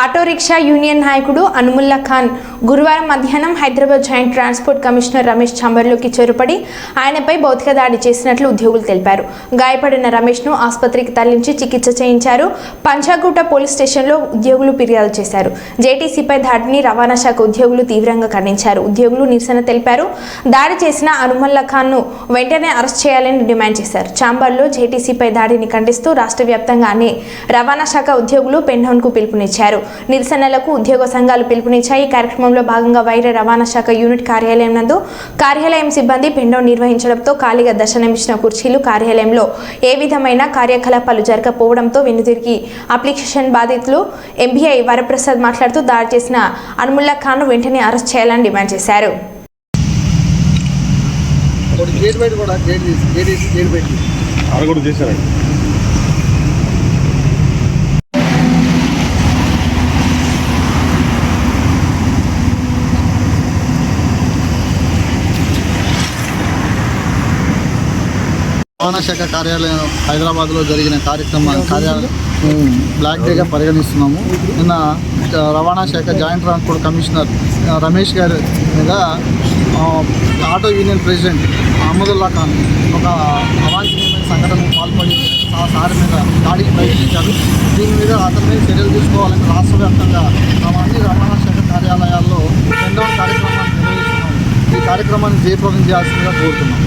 Auto rickshaw union నాయకుడు అనుముల్లా ఖాన్ గురువారం మధ్యాహ్నం Hyderabad joint transport commissioner Ramesh చంబర్లోకి చొరపడి ఆయనపై భౌతిక దాడి చేసినట్లు ఉద్యోగులు తెలిపారు. గాయపడిన రమేష్ను ఆసుపత్రికి తరలించి చికిత్స చేయించారు. పంచాగుట్ట పోలీస్ స్టేషన్లో ఉద్యోగులు ఫిర్యాదు చేశారు. జేటీసీపై దాడిని రవాణా శాఖ ఉద్యోగులు తీవ్రంగా ఖండించారు. ఉద్యోగులు నిరసన తెలిపారు. దాడి చేసిన అనుమల్లా ఖాన్ను వెంటనే అరెస్ట్ చేయాలని డిమాండ్ చేశారు. చాంబర్లో జేటీసీపై దాడిని ఖండిస్తూ రాష్ట్ర వ్యాప్తంగానే రవాణా శాఖ ఉద్యోగులు పెన్హౌన్కు పిలుపునిచ్చారు. నిరసనలకు ఉద్యోగ సంఘాలు పిలుపునిచ్చాయి. ఈ కార్యక్రమంలో భాగంగా వైర రవాణా శాఖ యూనిట్ కార్యాలయం నందు కార్యాలయం సిబ్బంది పెండౌన్ నిర్వహించడంతో ఖాళీగా దర్శనమిచ్చిన కుర్చీలు కార్యాలయంలో ఏ విధమైన కార్యకలాపాలు జరగకపోవడంతో వెనుదిరిగి అప్లికేషన్ బాధితులు ఎంబీఐ వరప్రసాద్ మాట్లాడుతూ దాడి చేసిన అనుముల్లా ఖాన్ వెంటనే అరెస్ట్ చేయాలని డిమాండ్ చేశారు. గేట్ బయట కూడా గేట్ గేట్ గేట్ కూడా చేశారండి రవాణా శాఖ కార్యాలయం హైదరాబాద్లో జరిగిన కార్యక్రమం కార్యాలయం బ్లాక్ డేగా పరిగణిస్తున్నాము. నిన్న రవాణా శాఖ జాయింట్ ట్రాన్స్పోర్ట్ కమిషనర్ రమేష్ గారి మీద auto union president Ahmadullah Khan ఒక అవాంఛనీయమైన సంఘటనకు పాల్పడి ఆ సార్ మీద దాడికి ప్రయత్నించారు. దీని మీద అతని మీద చర్యలు తీసుకోవాలని రాష్ట్ర వ్యాప్తంగా మా అన్ని రవాణా శాఖ కార్యాలయాల్లో రెండవ కార్యక్రమాన్ని నిర్వహిస్తున్నాము. ఈ కార్యక్రమాన్ని జయప్రదం చేయాల్సిందిగా కోరుతున్నాం